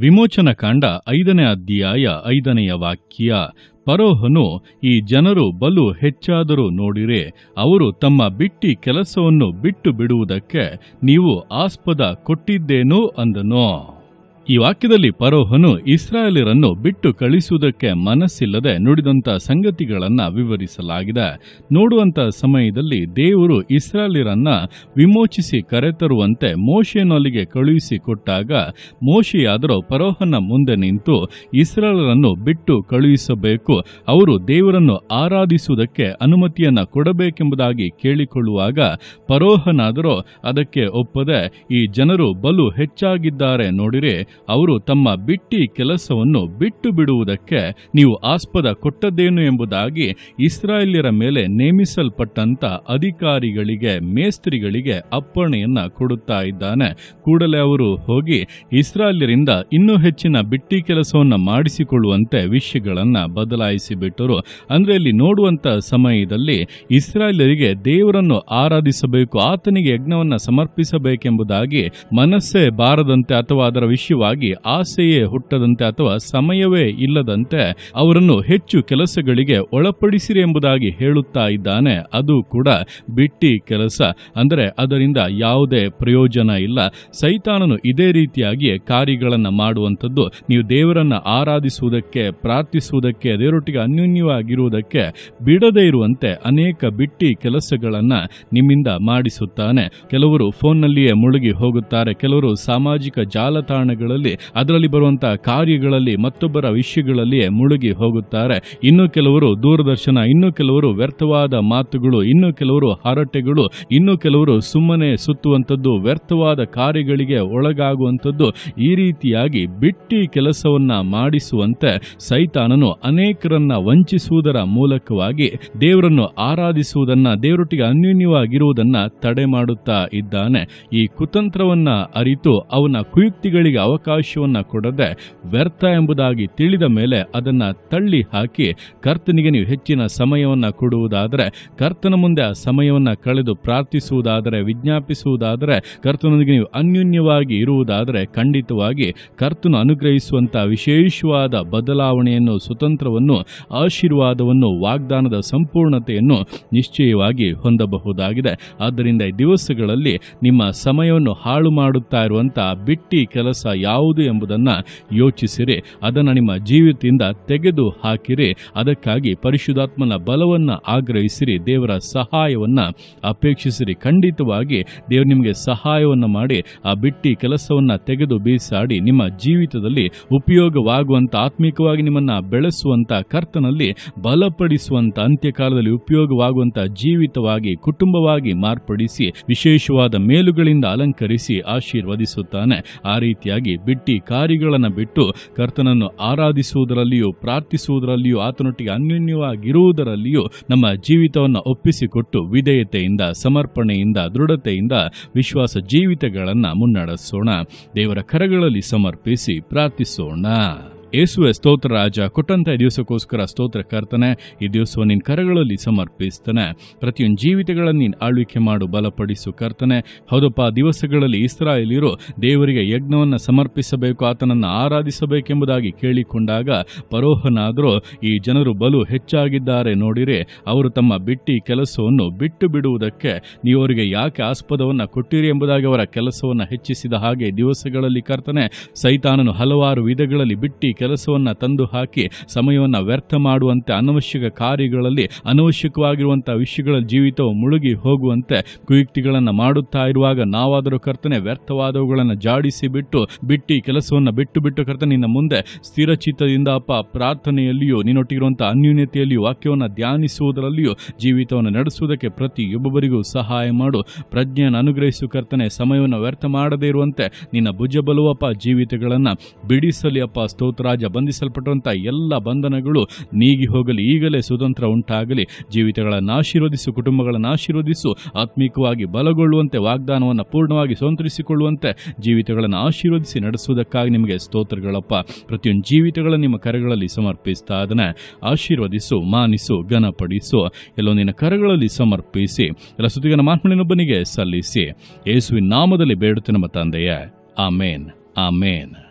ವಿಮೋಚನ ಕಾಂಡ ಐದನೇ ಅಧ್ಯಾಯ ಐದನೆಯ ವಾಕ್ಯ. ಪರೋಹನು ಈ ಜನರು ಬಲು ಹೆಚ್ಚಾದರೂ ನೋಡಿರೆ, ಅವರು ತಮ್ಮ ಬಿಟ್ಟಿ ಕೆಲಸವನ್ನು ಬಿಟ್ಟು ಬಿಡುವುದಕ್ಕೆ ನೀವು ಆಸ್ಪದ ಕೊಟ್ಟಿದ್ದೇನೋ ಅಂದನು. ಈ ವಾಕ್ಯದಲ್ಲಿ ಪರೋಹನು ಇಸ್ರಾಯೇಲರನ್ನು ಬಿಟ್ಟು ಕಳಿಸುವುದಕ್ಕೆ ಮನಸ್ಸಿಲ್ಲದೆ ನುಡಿದಂತ ಸಂಗತಿಗಳನ್ನು ವಿವರಿಸಲಾಗಿದೆ. ನೋಡುವಂಥ ಸಮಯದಲ್ಲಿ ದೇವರು ಇಸ್ರಾಯೇಲರನ್ನ ವಿಮೋಚಿಸಿ ಕರೆತರುವಂತೆ ಮೋಶೆನೊಲಿಗೆ ಕಳುಹಿಸಿ ಕೊಟ್ಟಾಗ ಮೋಶೆಯಾದರೂ ಪರೋಹನ ಮುಂದೆ ನಿಂತು ಇಸ್ರಾಯೇಲರನ್ನು ಬಿಟ್ಟು ಕಳುಹಿಸಬೇಕು, ಅವರು ದೇವರನ್ನು ಆರಾಧಿಸುವುದಕ್ಕೆ ಅನುಮತಿಯನ್ನು ಕೊಡಬೇಕೆಂಬುದಾಗಿ ಕೇಳಿಕೊಳ್ಳುವಾಗ ಪರೋಹನಾದರೂ ಅದಕ್ಕೆ ಒಪ್ಪದೆ ಈ ಜನರು ಬಲು ಹೆಚ್ಚಾಗಿದ್ದಾರೆ ನೋಡಿರೆ ಅವರು ತಮ್ಮ ಬಿಟ್ಟಿ ಕೆಲಸವನ್ನು ಬಿಟ್ಟು ಬಿಡುವುದಕ್ಕೆ ನೀವು ಆಸ್ಪದ ಕೊಟ್ಟದ್ದೇನು ಎಂಬುದಾಗಿ ಇಸ್ರಾಯೇಲ್ಯರ ಮೇಲೆ ನೇಮಿಸಲ್ಪಟ್ಟಂತ ಅಧಿಕಾರಿಗಳಿಗೆ, ಮೇಸ್ತ್ರಿಗಳಿಗೆ ಅಪ್ಪಣೆಯನ್ನ ಕೊಡುತ್ತಾ ಇದ್ದಾನೆ. ಕೂಡಲೇ ಅವರು ಹೋಗಿ ಇಸ್ರಾಯೇಲ್ಯರಿಂದ ಇನ್ನೂ ಹೆಚ್ಚಿನ ಬಿಟ್ಟಿ ಕೆಲಸವನ್ನು ಮಾಡಿಸಿಕೊಳ್ಳುವಂತೆ ವಿಷಯಗಳನ್ನ ಬದಲಾಯಿಸಿಬಿಟ್ಟರು. ಅಂದರೆ ಇಲ್ಲಿ ನೋಡುವಂತ ಸಮಯದಲ್ಲಿ ಇಸ್ರಾಯೇಲ್ಯರಿಗೆ ದೇವರನ್ನು ಆರಾಧಿಸಬೇಕು, ಆತನಿಗೆ ಯಜ್ಞವನ್ನ ಸಮರ್ಪಿಸಬೇಕೆಂಬುದಾಗಿ ಮನಸ್ಸೇ ಬಾರದಂತೆ ಅಥವಾ ಅದರ ವಿಷಯವಾಗಿ ಆಸೆಯೇ ಹುಟ್ಟದಂತೆ ಅಥವಾ ಸಮಯವೇ ಇಲ್ಲದಂತೆ ಅವರನ್ನು ಹೆಚ್ಚು ಕೆಲಸಗಳಿಗೆ ಒಳಪಡಿಸಿರಿ ಎಂಬುದಾಗಿ ಹೇಳುತ್ತಾ ಇದ್ದಾನೆ, ಅದು ಕೂಡ ಬಿಟ್ಟಿ ಕೆಲಸ. ಅಂದರೆ ಅದರಿಂದ ಯಾವುದೇ ಪ್ರಯೋಜನ ಇಲ್ಲ. ಸೈತಾನನು ಇದೇ ರೀತಿಯಾಗಿ ಕಾರ್ಯಗಳನ್ನು ಮಾಡುವಂಥದ್ದು. ನೀವು ದೇವರನ್ನ ಆರಾಧಿಸುವುದಕ್ಕೆ, ಪ್ರಾರ್ಥಿಸುವುದಕ್ಕೆ, ದೇವರೊಟ್ಟಿಗೆ ಅನ್ಯೋನ್ಯವಾಗಿರುವುದಕ್ಕೆ ಬಿಡದೇ ಇರುವಂತೆ ಅನೇಕ ಬಿಟ್ಟಿ ಕೆಲಸಗಳನ್ನು ನಿಮ್ಮಿಂದ ಮಾಡಿಸುತ್ತಾನೆ. ಕೆಲವರು ಫೋನ್ನಲ್ಲಿಯೇ ಮುಳುಗಿ ಹೋಗುತ್ತಾರೆ. ಕೆಲವರು ಸಾಮಾಜಿಕ ಜಾಲತಾಣಗಳಲ್ಲಿ ಅದರಲ್ಲಿ ಬರುವಂತಹ ಕಾರ್ಯಗಳಲ್ಲಿ, ಮತ್ತೊಬ್ಬರ ವಿಷಯಗಳಲ್ಲಿಯೇ ಮುಳುಗಿ ಹೋಗುತ್ತಾರೆ. ಇನ್ನು ಕೆಲವರು ದೂರದರ್ಶನ, ಇನ್ನು ಕೆಲವರು ವ್ಯರ್ಥವಾದ ಮಾತುಗಳು, ಇನ್ನು ಕೆಲವರು ಹರಟೆಗಳು, ಇನ್ನು ಕೆಲವರು ಸುಮ್ಮನೆ ಸುತ್ತುವಂಥದ್ದು, ವ್ಯರ್ಥವಾದ ಕಾರ್ಯಗಳಿಗೆ ಒಳಗಾಗುವಂಥದ್ದು, ಈ ರೀತಿಯಾಗಿ ಬಿಟ್ಟಿ ಕೆಲಸವನ್ನ ಮಾಡಿಸುವಂತೆ ಸೈತಾನನು ಅನೇಕರನ್ನ ವಂಚಿಸುವುದರ ಮೂಲಕವಾಗಿ ದೇವರನ್ನು ಆರಾಧಿಸುವುದನ್ನ, ದೇವರೊಟ್ಟಿಗೆ ಅನ್ಯೂನ್ಯವಾಗಿರುವುದನ್ನ ತಡೆ ಮಾಡುತ್ತಾ ಇದ್ದಾನೆ. ಈ ಕುತಂತ್ರವನ್ನ ಅರಿತು ಅವನ ಕುಯುಕ್ತಿಗಳಿಗೆ ಅವಕಾಶವನ್ನ ಕೊಡದೆ ವ್ಯರ್ಥ ಎಂಬುದಾಗಿ ತಿಳಿದ ಮೇಲೆ ಅದನ್ನು ತಳ್ಳಿ ಹಾಕಿ ಕರ್ತನಿಗೆ ನೀವು ಹೆಚ್ಚಿನ ಸಮಯವನ್ನು ಕೊಡುವುದಾದರೆ, ಕರ್ತನ ಮುಂದೆ ಆ ಸಮಯವನ್ನು ಕಳೆದು ಪ್ರಾರ್ಥಿಸುವುದಾದರೆ, ವಿಜ್ಞಾಪಿಸುವುದಾದರೆ ಕರ್ತನೊಂದಿಗೆ ನೀವು ಅನ್ಯೂನ್ಯವಾಗಿ ಇರುವುದಾದರೆ ಖಂಡಿತವಾಗಿ ಕರ್ತನು ಅನುಗ್ರಹಿಸುವಂತಹ ವಿಶೇಷವಾದ ಬದಲಾವಣೆಯನ್ನು, ಸ್ವತಂತ್ರವನ್ನು, ಆಶೀರ್ವಾದವನ್ನು, ವಾಗ್ದಾನದ ಸಂಪೂರ್ಣತೆಯನ್ನು ನಿಶ್ಚಯವಾಗಿ ಹೊಂದಬಹುದಾಗಿದೆ. ಆದ್ದರಿಂದ ಈ ದಿವಸಗಳಲ್ಲಿ ನಿಮ್ಮ ಸಮಯವನ್ನು ಹಾಳು ಮಾಡುತ್ತಾ ಇರುವಂತಹ ಬಿಟ್ಟಿ ಕೆಲಸ ಯಾವುದು ಎಂಬುದನ್ನು ಯೋಚಿಸಿರಿ. ಅದನ್ನು ನಿಮ್ಮ ಜೀವಿತದಿಂದ ತೆಗೆದು ಹಾಕಿರಿ. ಅದಕ್ಕಾಗಿ ಪರಿಶುದ್ಧಾತ್ಮನ ಬಲವನ್ನು ಆಗ್ರಹಿಸಿರಿ. ದೇವರ ಸಹಾಯವನ್ನು ಅಪೇಕ್ಷಿಸಿರಿ. ಖಂಡಿತವಾಗಿ ದೇವರು ನಿಮಗೆ ಸಹಾಯವನ್ನು ಮಾಡಿ ಆ ಬಿಟ್ಟಿ ಕೆಲಸವನ್ನು ತೆಗೆದು ಬೀಸಾಡಿ ನಿಮ್ಮ ಜೀವಿತದಲ್ಲಿ ಉಪಯೋಗವಾಗುವಂಥ ಆತ್ಮಿಕವಾಗಿ ನಿಮ್ಮನ್ನು ಬೆಳೆಸುವಂಥ ಕರ್ತನಲ್ಲಿ ಬಲಪಡಿಸುವಂಥ ಅಂತ್ಯಕಾಲದಲ್ಲಿ ಉಪಯೋಗವಾಗುವಂಥ ಜೀವಿತವಾಗಿ, ಕುಟುಂಬವಾಗಿ ಮಾರ್ಪಡಿಸಿ, ವಿಶೇಷವಾದ ಮೇಲುಗಳಿಂದ ಅಲಂಕರಿಸಿ ಆಶೀರ್ವದಿಸುತ್ತಾನೆ. ಆ ರೀತಿಯಾಗಿ ಬಿಟ್ಟಿ ಕಾರ್ಯಗಳನ್ನು ಬಿಟ್ಟು ಕರ್ತನನ್ನು ಆರಾಧಿಸುವುದರಲ್ಲಿಯೂ ಪ್ರಾರ್ಥಿಸುವುದರಲ್ಲಿಯೂ ಆತನೊಟ್ಟಿಗೆ ಅನ್ಯೋನ್ಯವಾಗಿರುವುದರಲ್ಲಿಯೂ ನಮ್ಮ ಜೀವಿತವನ್ನು ಒಪ್ಪಿಸಿಕೊಟ್ಟು ವಿಧೇಯತೆಯಿಂದ, ಸಮರ್ಪಣೆಯಿಂದ, ದೃಢತೆಯಿಂದ ವಿಶ್ವಾಸ ಜೀವಿತಗಳನ್ನು ಮುನ್ನಡೆಸೋಣ. ದೇವರ ಕರಗಳಲ್ಲಿ ಸಮರ್ಪಿಸಿ ಪ್ರಾರ್ಥಿಸೋಣ. ಯೇಸುವೆ ಸ್ತೋತ್ರ, ರಾಜ, ಕೊಟ್ಟಂತ ಈ ದಿವಸಕ್ಕೋಸ್ಕರ ಸ್ತೋತ್ರ ಕರ್ತನೆ, ಈ ದಿವಸವ ನಿನ್ನ ಕರಗಳಲ್ಲಿ ಸಮರ್ಪಿಸ್ತಾನೆ. ಪ್ರತಿಯೊಂದು ಜೀವಿತಗಳನ್ನು ನೀನು ಆಳ್ವಿಕೆ ಮಾಡು, ಬಲಪಡಿಸು ಕರ್ತನೆ. ಹೌದಪ್ಪ ದಿವಸಗಳಲ್ಲಿ ಇಸ್ರಾಯೇಲಿರು ದೇವರಿಗೆ ಯಜ್ಞವನ್ನು ಸಮರ್ಪಿಸಬೇಕು, ಆತನನ್ನು ಆರಾಧಿಸಬೇಕೆಂಬುದಾಗಿ ಕೇಳಿಕೊಂಡಾಗ ಪರೋಹನಾದರೂ ಈ ಜನರು ಬಲು ಹೆಚ್ಚಾಗಿದ್ದಾರೆ ನೋಡಿರಿ, ಅವರು ತಮ್ಮ ಬಿಟ್ಟಿ ಕೆಲಸವನ್ನು ಬಿಟ್ಟು ಬಿಡುವುದಕ್ಕೆ ನೀವು ಅವರಿಗೆ ಯಾಕೆ ಆಸ್ಪದವನ್ನು ಕೊಟ್ಟಿರಿ ಎಂಬುದಾಗಿ ಅವರ ಕೆಲಸವನ್ನು ಹೆಚ್ಚಿಸಿದ ಹಾಗೆ ದಿವಸಗಳಲ್ಲಿ ಕರ್ತನೆ, ಸೈತಾನನು ಹಲವಾರು ವಿಧಗಳಲ್ಲಿ ಬಿಟ್ಟಿ ಕೆಲಸವನ್ನ ತಂದು ಹಾಕಿ ಸಮಯವನ್ನು ವ್ಯರ್ಥ ಮಾಡುವಂತೆ ಅನವಶ್ಯಕ ಕಾರ್ಯಗಳಲ್ಲಿ ಅನವಶ್ಯಕವಾಗಿರುವಂಥ ವಿಷಯಗಳ ಜೀವಿತವು ಮುಳುಗಿ ಹೋಗುವಂತೆ ಕುಯುಕ್ತಿಗಳನ್ನು ಮಾಡುತ್ತಾ ಇರುವಾಗ ನಾವಾದರೂ ಕರ್ತನೆ ವ್ಯರ್ಥವಾದವುಗಳನ್ನು ಜಾಡಿಸಿ ಬಿಟ್ಟು ಬಿಟ್ಟಿ ಕೆಲಸವನ್ನು ಬಿಟ್ಟು ಬಿಟ್ಟು ಕರ್ತನೆ ನಿನ್ನ ಮುಂದೆ ಸ್ಥಿರಚಿತ್ತದಿಂದ ಅಪ್ಪ ಪ್ರಾರ್ಥನೆಯಲ್ಲಿಯೂ ನಿನ್ನೊಟ್ಟಿರುವಂತಹ ಅನ್ಯೂನ್ಯತೆಯಲ್ಲಿಯೂ ವಾಕ್ಯವನ್ನು ಧ್ಯಾನಿಸುವುದರಲ್ಲಿಯೂ ಜೀವಿತವನ್ನು ನಡೆಸುವುದಕ್ಕೆ ಪ್ರತಿಯೊಬ್ಬರಿಗೂ ಸಹಾಯ ಮಾಡು. ಪ್ರಜ್ಞೆಯನ್ನು ಅನುಗ್ರಹಿಸು ಕರ್ತನೆ, ಸಮಯವನ್ನು ವ್ಯರ್ಥ ಮಾಡದೇ ಇರುವಂತೆ ನಿನ್ನ ಭುಜಬಲುವಪ್ಪ ಜೀವಿತಗಳನ್ನು ಬಿಡಿಸಲಿ ಅಪ್ಪ ಸ್ತೋತ್ರಾಜ ಬಂಧಿಸಲ್ಪಟ್ಟಂಥ ಎಲ್ಲ ಬಂಧನಗಳು ನೀಗಿ ಹೋಗಲಿ, ಈಗಲೇ ಸ್ವತಂತ್ರ ಉಂಟಾಗಲಿ. ಜೀವಿತಗಳನ್ನು ಆಶೀರ್ವದಿಸು ಕುಟುಂಬಗಳನ್ನು ಆಶೀರ್ವದಿಸು ಆತ್ಮಿಕವಾಗಿ ಬಲಗೊಳ್ಳುವಂತೆ, ವಾಗ್ದಾನವನ್ನು ಪೂರ್ಣವಾಗಿ ಸ್ವಂತರಿಸಿಕೊಳ್ಳುವಂತೆ ಜೀವಿತಗಳನ್ನು ಆಶೀರ್ವದಿಸಿ ನಡೆಸುವುದಕ್ಕಾಗಿ ನಿಮಗೆ ಸ್ತೋತ್ರಗಳಪ್ಪ. ಪ್ರತಿಯೊಂದು ಜೀವಿತಗಳನ್ನು ನಿಮ್ಮ ಕರೆಗಳಲ್ಲಿ ಸಮರ್ಪಿಸ್ತಾ ಅದನ್ನು ಆಶೀರ್ವದಿಸು, ಮಾನಿಸು, ಘನಪಡಿಸು. ಎಲ್ಲೋ ನಿನ್ನ ಕರೆಗಳಲ್ಲಿ ಸಮರ್ಪಿಸಿ, ಎಲ್ಲ ಸುದ್ದಿಗನ ಮಾತ್ಮಳಿನೊಬ್ಬನಿಗೆ ಸಲ್ಲಿಸಿ. ಯೇಸುವಿನ ನಾಮದಲ್ಲಿ ಬೇಡುತ್ತೆ ನಮ್ಮ ತಂದೆಯೇ. ಆಮೇನ್. ಆಮೇನ್.